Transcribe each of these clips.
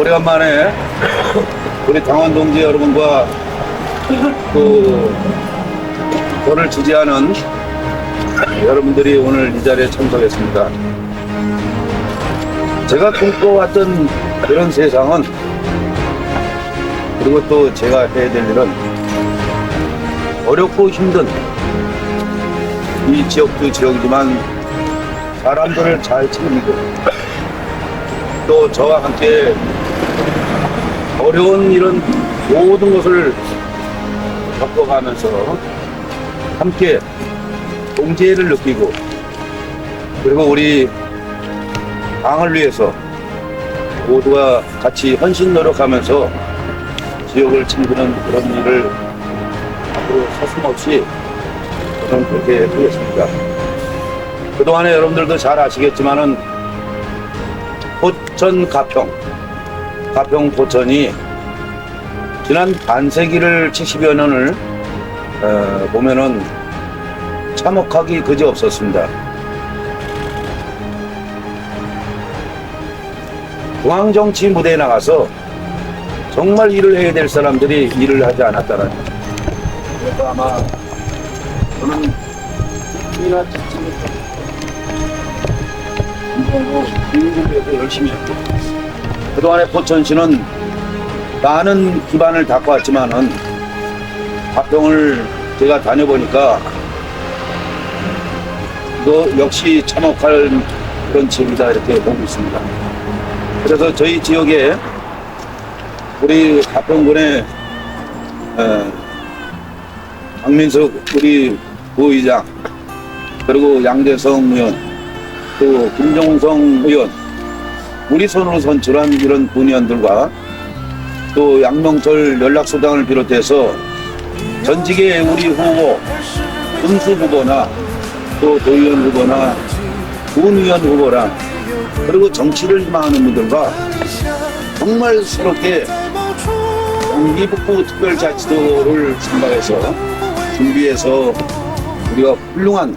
오래간만에 우리 당원 동지 여러분과 또 저를 지지하는 여러분들이 오늘 이 자리에 참석했습니다. 제가 꿈꿔왔던 그런 세상은 그리고 또 제가 해야 될 일은 어렵고 힘든 이 지역도 지역이지만 사람들을 잘 챙기고 또 저와 함께 어려운 이런 모든 것을 겪어가면서 함께 동지애를 느끼고 그리고 우리 당을 위해서 모두가 같이 헌신 노력하면서 지역을 챙기는 그런 일을 앞으로 서슴없이 저는 그렇게 하겠습니다. 그동안에 여러분들도 잘 아시겠지만은 포천 가평, 가평 포천이 지난 반세기를 70여 년을 어, 보면은 참혹하기 그지 없었습니다. 중앙 정치 무대에 나가서 정말 일을 해야 될 사람들이 일을 하지 않았다는 그래서 아마 저는 이나 지침을 공부하고 미국에서 열심히 했고 그동안에 포천시는 많은 기반을 닦고 왔지만은 가평을 제가 다녀보니까 너 역시 참혹할 그런 지역이다 이렇게 보고 있습니다. 그래서 저희 지역에 우리 가평군의 어, 박민석 우리 부의장 그리고 양재성 의원 또 김종성 의원 우리 손으로 선출한 이런 군의원들과 또 양명철 연락소장을 비롯해서 전직의 우리 후보 군수 후보나 또 도의원 후보나 군의원 후보나 그리고 정치를 희망하는 분들과 정말 새롭게 경기북부 특별자치도를 선발해서 준비해서 우리가 훌륭한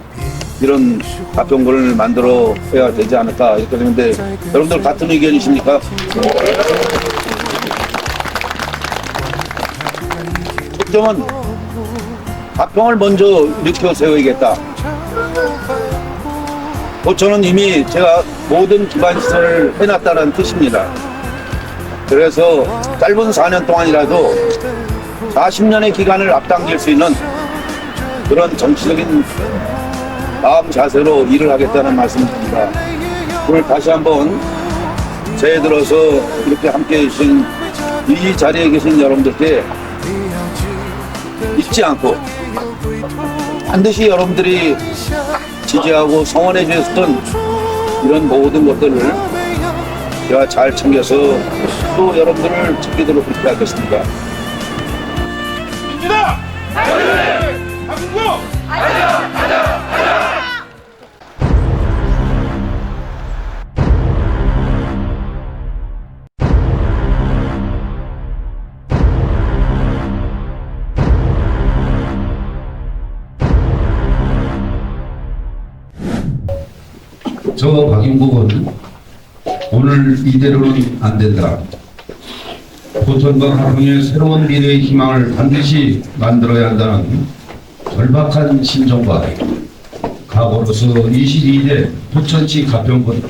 이런 가평군을 만들어야 되지 않을까 이렇게 되는데 여러분들 같은 의견이십니까? 초점은 가평을 먼저 일으켜 세워야겠다. 포천은 이미 제가 모든 기반 시설을 해놨다는 뜻입니다. 그래서 짧은 4년 동안이라도 40년의 기간을 앞당길 수 있는 그런 정치적인 마음 자세로 일을 하겠다는 말씀입니다. 오늘 다시 한번 새해 들어서 이렇게 함께 해주신 이 자리에 계신 여러분들께 잊지 않고 반드시 여러분들이 지지하고 성원해 주셨던 이런 모든 것들을 제가 잘 챙겨서 또 여러분들을 챙기도록 그렇게 하겠습니다. 저 박인국은 오늘 이대로는 안 된다. 포천과 가평의 새로운 미래의 희망을 반드시 만들어야 한다는 절박한 심정과 각오로서 22대 포천시 가평군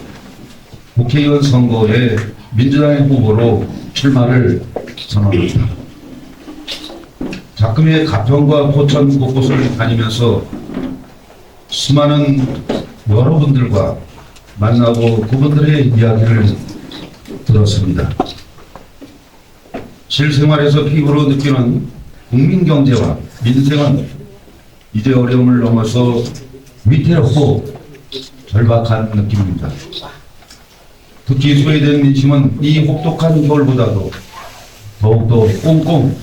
국회의원 선거에 민주당의 후보로 출마를 선언합니다. 작금의 가평과 포천 곳곳을 다니면서 수많은 여러분들과 만나고 그분들의 이야기를 들었습니다. 실생활에서 피부로 느끼는 국민 경제와 민생은 이제 어려움을 넘어서 위태롭고 절박한 느낌입니다. 특히 소외된 민심은 이 혹독한 겨울보다도 더욱더 꽁꽁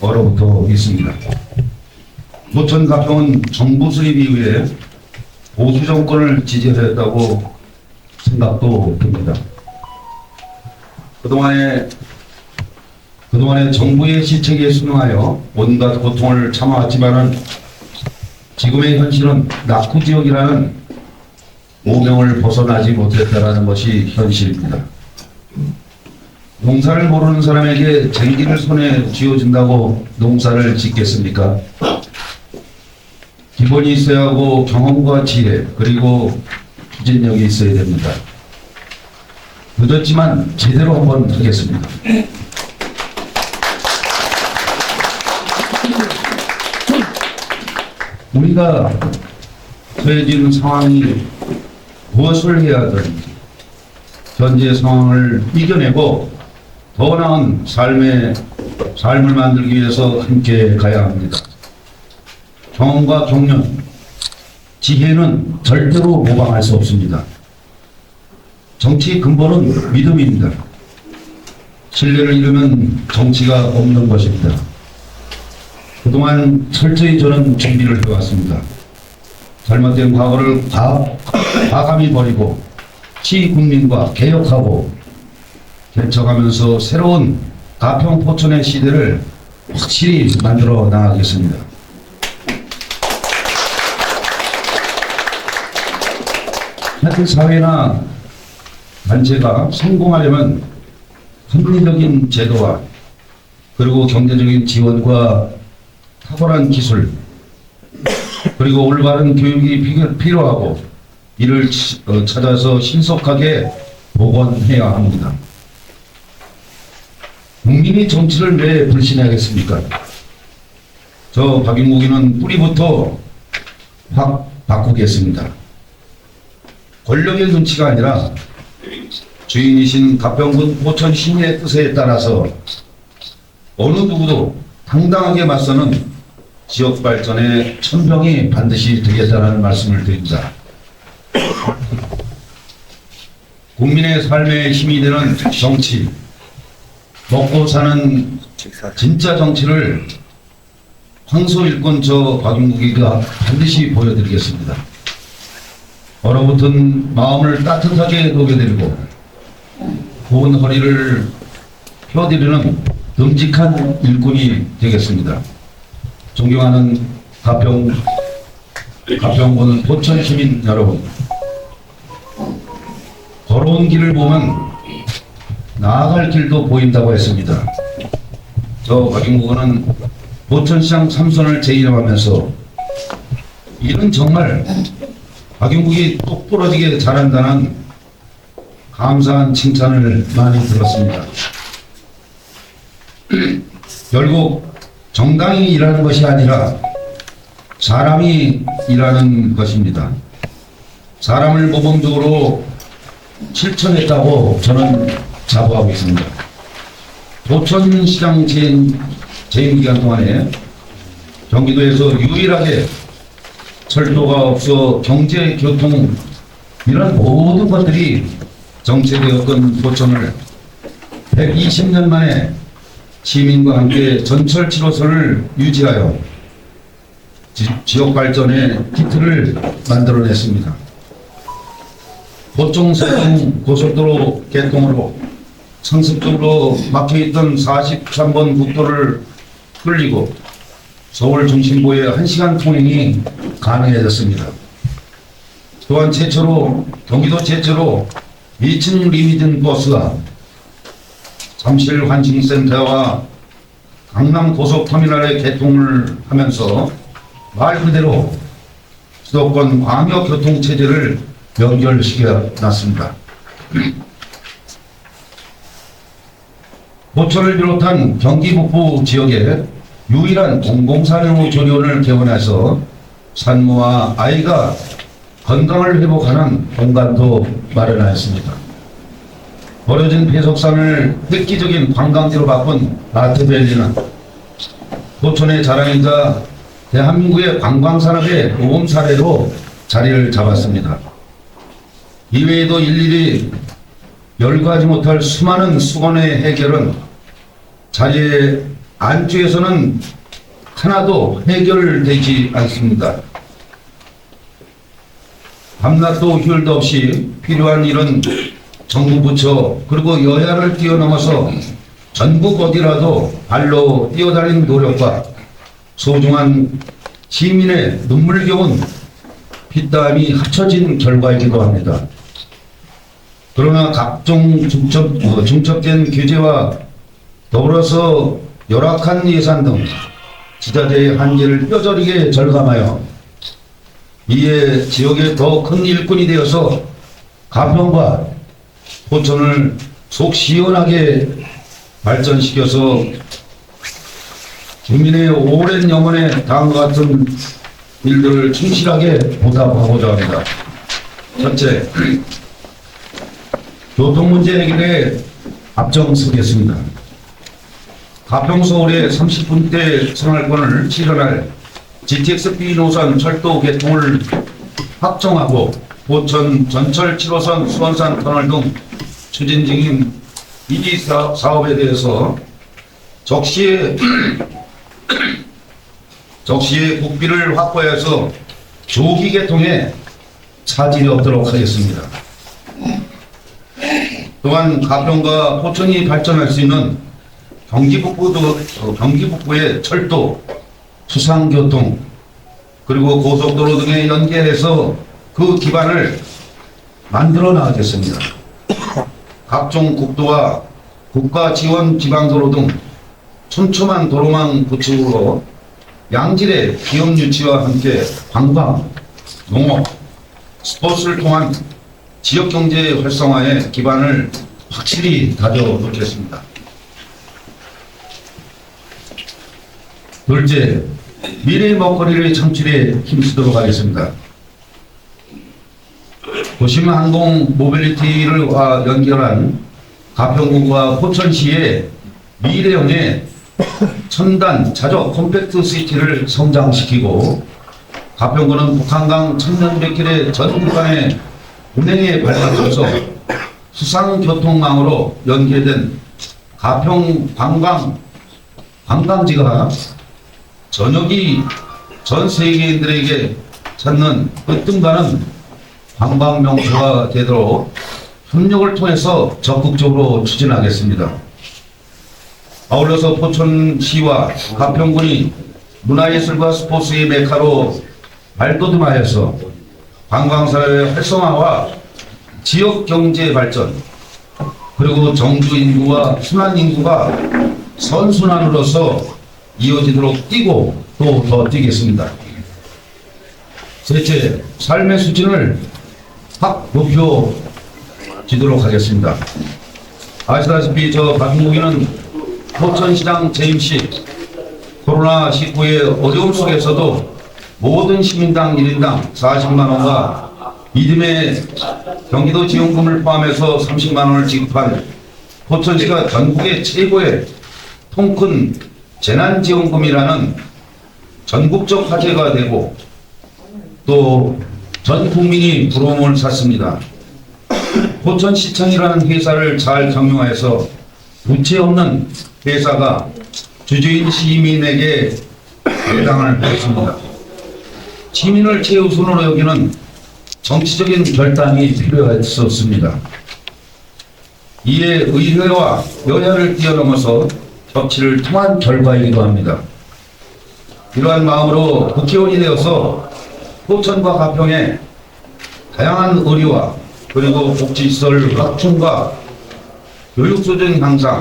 얼어붙어 있습니다. 노천 가평은 정부 수입 이후에 보수 정권을 지지했다고 생각도 듭니다. 그동안에 그동안에 정부의 시책에 순응하여 온갖 고통을 참아왔지만은 지금의 현실은 낙후 지역이라는 오명을 벗어나지 못했다라는 것이 현실입니다. 농사를 모르는 사람에게 쟁기를 손에 쥐어준다고 농사를 짓겠습니까? 기본이 있어야 하고 경험과 지혜 그리고 추진력이 있어야 됩니다. 늦었지만 제대로 한번 하겠습니다. 우리가 처해진 상황이 무엇을 해야 하든지 현재 상황을 이겨내고 더 나은 삶의 삶을 만들기 위해서 함께 가야 합니다. 경험과 경륜, 지혜는 절대로 모방할 수 없습니다. 정치의 근본은 믿음입니다. 신뢰를 잃으면 정치가 없는 것입니다. 그동안 철저히 저는 준비를 해왔습니다. 잘못된 과거를 과, 과감히 버리고 시국민과 개혁하고 개척하면서 새로운 가평 포천의 시대를 확실히 만들어 나가겠습니다. 하여튼 사회나 단체가 성공하려면 합리적인 제도와 그리고 경제적인 지원과 탁월한 기술 그리고 올바른 교육이 필요- 필요하고 이를 치- 어, 찾아서 신속하게 복원해야 합니다. 국민이 정치를 왜 불신하겠습니까? 저 박용국이는 뿌리부터 확 바꾸겠습니다. 권력의 눈치가 아니라 주인이신 가평군 포천 시민의 뜻에 따라서 어느 누구도 당당하게 맞서는 지역 발전에 천병이 반드시 되겠다는 말씀을 드립니다. 국민의 삶의 힘이 되는 정치, 먹고 사는 진짜 정치를 황소 일꾼 저 박용국이가 반드시 보여드리겠습니다. 얼어붙은 마음을 따뜻하게 녹여드리고 고운 허리를 펴드리는 듬직한 일꾼이 되겠습니다. 존경하는 가평 가평군 포천 시민 여러분, 걸어온 길을 보면 나아갈 길도 보인다고 했습니다. 저 박용국은 포천시장 삼선을 재임하면서 이는 정말 박용국이 똑부러지게 잘한다는 감사한 칭찬을 많이 들었습니다. 결국 정당이 일하는 것이 아니라 사람이 일하는 것입니다. 사람을 모범적으로 실천했다고 저는 자부하고 있습니다. 도천시장 재임 기간 동안에 경기도에서 유일하게 철도가 없어 경제, 교통 이런 모든 것들이 정체되었던 도천을 120년 만에 시민과 함께 전철 7호선을 유지하여 지, 지역 발전의 기틀을 만들어냈습니다. 보청세동 고속도로 개통으로 상습적으로 막혀있던 43번 국도를 끌리고 서울 중심부의 1시간 통행이 가능해졌습니다. 또한 최초로 경기도 최초로 2층 리미든 버스가 잠실 환승센터와 강남 고속터미널에 개통을 하면서 말 그대로 수도권 광역교통체제를 연결시켜 놨습니다. 포천을 비롯한 경기 북부 지역에 유일한 공공사령부 조리원을 개원해서 산모와 아이가 건강을 회복하는 공간도 마련하였습니다. 버려진 배속산을 획기적인 관광지로 바꾼 아트밸리는 포천의 자랑이자 대한민국의 관광산업의 모범 사례로 자리를 잡았습니다. 이외에도 일일이 열거하지 못할 수많은 수건의 해결은 자리의 안주에서는 하나도 해결되지 않습니다. 밤낮도 휴일도 없이 필요한 일은 정부 부처 그리고 여야를 뛰어넘어서 전국 어디라도 발로 뛰어다닌 노력과 소중한 시민의 눈물겨운 피땀이 합쳐진 결과이기도 합니다. 그러나 각종 중첩, 어, 중첩된 규제와 더불어서 열악한 예산 등 지자체의 한계를 뼈저리게 절감하여 이에 지역의 더큰 일꾼이 되어서 가평과 포천을 속 시원하게 발전시켜서 국민의 오랜 영혼에 다음과 같은 일들을 충실하게 보답하고자 합니다. 첫째, 교통 문제 해결에 앞장서겠습니다. 가평 서울의 30분대 생활권을 실현할 GTX-B 노선 철도 개통을 확정하고 포천 전철 7호선 수원산 터널 등 추진 중인 이기 사- 사업에 대해서 적시에 적시에 국비를 확보해서 조기 개통에 차질이 없도록 하겠습니다. 또한 가평과 포천이 발전할 수 있는 경기 북부도 어, 경기 북부의 철도, 수상교통 그리고 고속도로 등에 연계해서 그 기반을 만들어 나가겠습니다. 각종 국도와 국가 지원 지방도로 등 촘촘한 도로망 구축으로 양질의 기업 유치와 함께 관광, 농업, 스포츠를 통한 지역 경제 활성화의 기반을 확실히 다져 놓겠습니다. 둘째, 미래의 먹거리를 창출에 힘쓰도록 하겠습니다. 도심 항공 모빌리티를 와 연결한 가평군과 포천시의 미래형의 첨단 자적 컴팩트 시티를 성장시키고 가평군은 북한강 천년백길의 전 구간의 운행에 발맞춰서 수상교통망으로 연계된 가평 관광 관광지가 전역이 전 세계인들에게 찾는 으뜸가는 관광 명소가 되도록 협력을 통해서 적극적으로 추진하겠습니다. 아울러서 포천시와 가평군이 문화예술과 스포츠의 메카로 발돋움하여서 관광사회 활성화와 지역 경제 발전 그리고 정주 인구와 순환 인구가 선순환으로서 이어지도록 뛰고 또 더 뛰겠습니다. 셋째, 삶의 수준을 확 높여지도록 하겠습니다. 아시다시피 저 박민국이는 포천시장 재임시 코로나19의 어려움 속에서도 모든 시민당 1인당 40만 원과 이듬해 경기도 지원금을 포함해서 30만 원을 지급한 포천시가 전국의 최고의 통큰 재난지원금이라는 전국적 화제가 되고 또 전 국민이 부러움을 샀습니다. 포천시청이라는 회사를 잘 경영하여서 부채 없는 회사가 주주인 시민에게 배당을 했습니다. 시민을 최우선으로 여기는 정치적인 결단이 필요했었습니다. 이에 의회와 여야를 뛰어넘어서 협치를 통한 결과이기도 합니다. 이러한 마음으로 국회의원이 되어서 포천과 가평에 다양한 의료와 그리고 복지시설 확충과 교육 수준 향상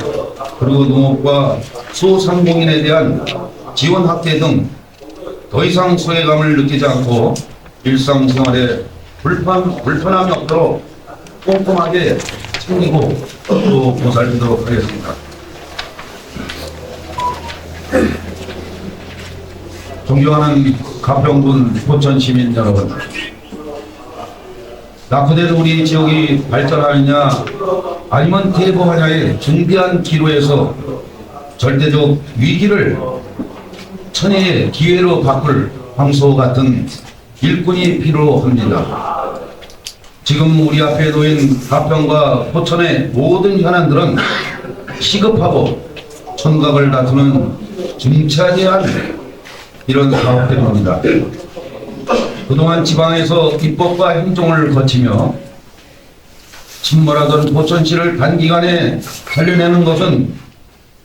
그리고 농업과 소상공인에 대한 지원 확대 등 더 이상 소외감을 느끼지 않고 일상생활에 불편, 불편함이 없도록 꼼꼼하게 챙기고 또 보살피도록 하겠습니다. 존경하는 가평군 포천 시민 여러분, 낙후된 우리 지역이 발전하느냐 아니면 대보하냐의 중대한 기로에서 절대적 위기를 천혜의 기회로 바꿀 황소 같은 일꾼이 필요합니다. 지금 우리 앞에 놓인 가평과 포천의 모든 현안들은 시급하고 청각을 다투는 중차대한 이런 사업들입니다. 그동안 지방에서 입법과 행정을 거치며 침몰하던 포천시를 단기간에 살려내는 것은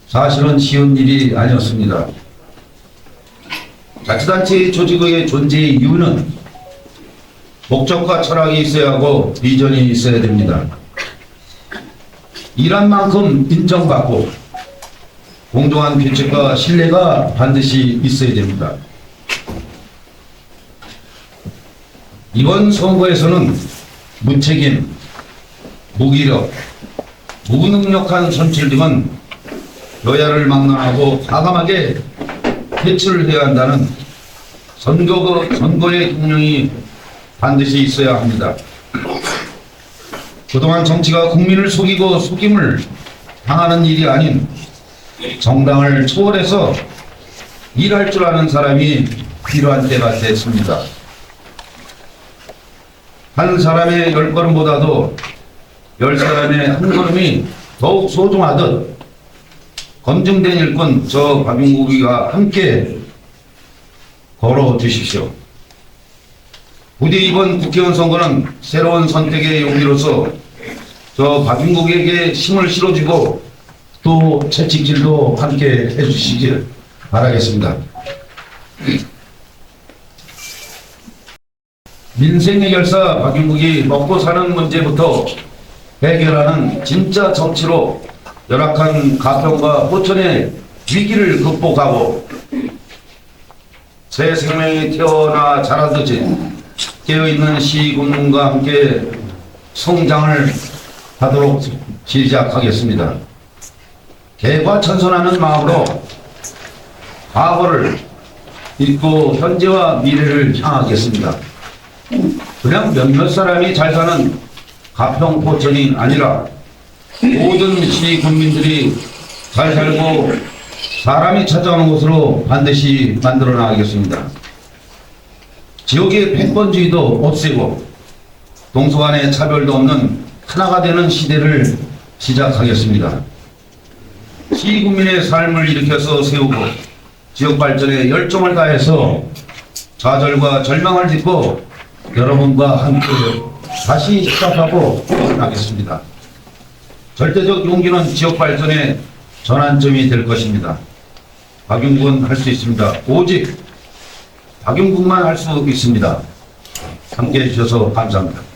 사실은 쉬운 일이 아니었습니다. 자치단체 조직의 존재의 이유는 목적과 철학이 있어야 하고 비전이 있어야 됩니다. 일한 만큼 인정받고 공정한 규칙과 신뢰가 반드시 있어야 됩니다. 이번 선거에서는 무책임, 무기력, 무능력한 선출 등은 여야를 막론하고 과감하게 퇴출을 해야 한다는 선거, 선거의 경영이 반드시 있어야 합니다. 그동안 정치가 국민을 속이고 속임을 당하는 일이 아닌 정당을 초월해서 일할 줄 아는 사람이 필요한 때가 됐습니다. 한 사람의 열 걸음보다도 열 사람의 한 걸음이 더욱 소중하듯 검증된 일꾼 저 박용국이가 함께 걸어 주십시오. 부디 이번 국회의원 선거는 새로운 선택의 용기로서 저 박용국에게 힘을 실어주고 또 채찍질도 함께 해주시길 바라겠습니다. 민생 해결사 박용국이 먹고 사는 문제부터 해결하는 진짜 정치로 열악한 가평과 호천의 위기를 극복하고 새 생명이 태어나 자라듯이 깨어있는 시군과 함께 성장을 하도록 시작하겠습니다. 개과천선하는 마음으로 과거를 잊고 현재와 미래를 향하겠습니다. 그냥 몇몇 사람이 잘 사는 가평 포천이 아니라 모든 시군민들이 잘 살고 사람이 찾아오는 곳으로 반드시 만들어 나가겠습니다. 지역의 패권주의도 없애고 동서 간의 차별도 없는 하나가 되는 시대를 시작하겠습니다. 시국민의 삶을 일으켜서 세우고 지역 발전에 열정을 다해서 좌절과 절망을 딛고 여러분과 함께 다시 시작하고 나겠습니다. 절대적 용기는 지역 발전의 전환점이 될 것입니다. 박용국은 할수 있습니다. 오직 박용국만 할 수 있습니다. 함께 해주셔서 감사합니다.